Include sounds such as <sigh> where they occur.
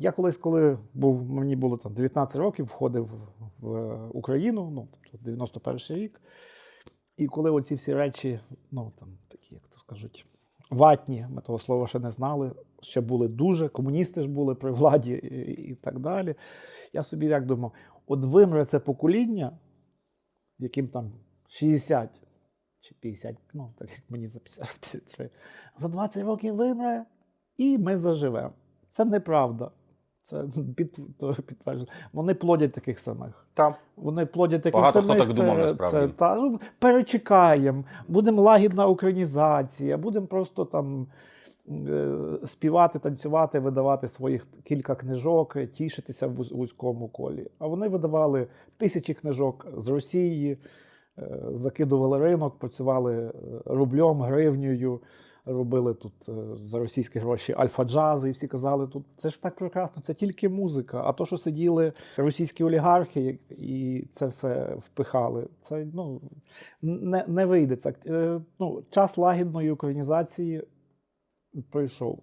Я колись, коли був, мені було там 19 років, входив в Україну, ну, тобто 91 рік. І коли оці всі речі, ну там такі, як то кажуть, ватні, ми того слова ще не знали, ще були дуже, комуністи ж були при владі і, і так далі. Я собі як думав, от вимре це покоління, яким там 60 чи 50, ну так як мені за 50, 53, за 20 років вимре, і ми заживемо. Це неправда. Це <laughs> під, то підтверджено. Вони плодять таких самих. Там. Вони плодять таких Багато хто самих. так думав, насправді. Це, та, ну, перечекаємо, будемо лагідна українізація, будемо просто там е, співати, танцювати, видавати своїх кілька книжок, тішитися в вузькому колі. А вони видавали тисячі книжок з Росії, е, закидували ринок, працювали е, рублем, гривнею. Робили тут е, за російські гроші альфа-джази, і всі казали, тут це ж так прекрасно, це тільки музика. А то, що сиділи російські олігархи і це все впихали, це ну, не, не вийде. Це, е, ну, час лагідної українізації пройшов.